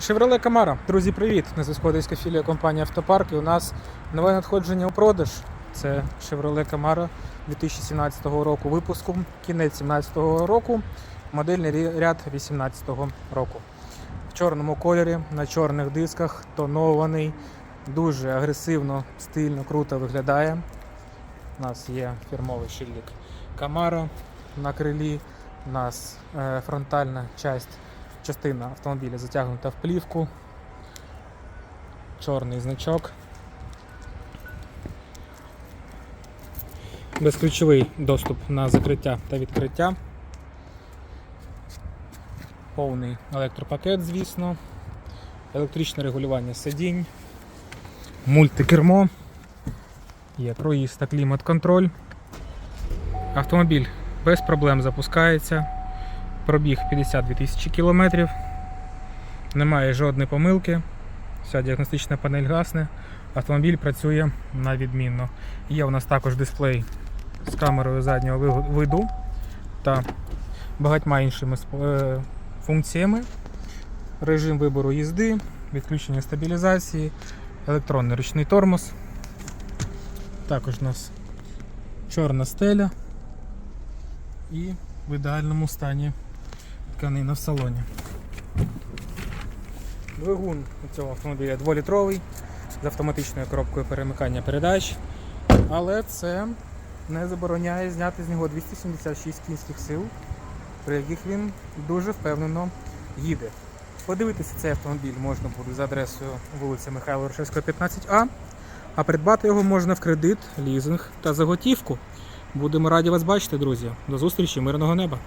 Chevrolet Camaro. Друзі, привіт! На зв'язку Одеська філія компанії Автопарк. І у нас нове надходження у продаж. Це Chevrolet Camaro 2017 року випуску, кінець 2017 року, модельний ряд 2018 року. В чорному кольорі, на чорних дисках, тонований, дуже агресивно, стильно, круто виглядає. У нас є фірмовий шильдик Camaro на крилі. У нас е, фронтальна часть частина автомобіля затягнута в плівку, чорний значок, безключовий доступ на закриття та відкриття, повний електропакет, звісно, електричне регулювання сидінь, мультикермо, є круїз та клімат-контроль. Автомобіль без проблем запускається. Пробіг 52 тисячі кілометрів. Немає жодної помилки. Вся діагностична панель гасне. Автомобіль працює на відмінно. Є у нас також дисплей з камерою заднього виду та багатьма іншими е, функціями. Режим вибору їзди, відключення стабілізації, електронний ручний тормоз. Також у нас чорна стеля і в ідеальному стані тканина в салоні. Двигун у цього автомобіля 2-літровий з автоматичною коробкою перемикання передач, але це не забороняє зняти з нього 276 кінських сил, при яких він дуже впевнено їде. Подивитися цей автомобіль можна буде за адресою вулиця Михайла Рушевського, 15А, а придбати його можна в кредит, лізинг та за готівку. Будемо раді вас бачити, друзі. До зустрічі, мирного неба!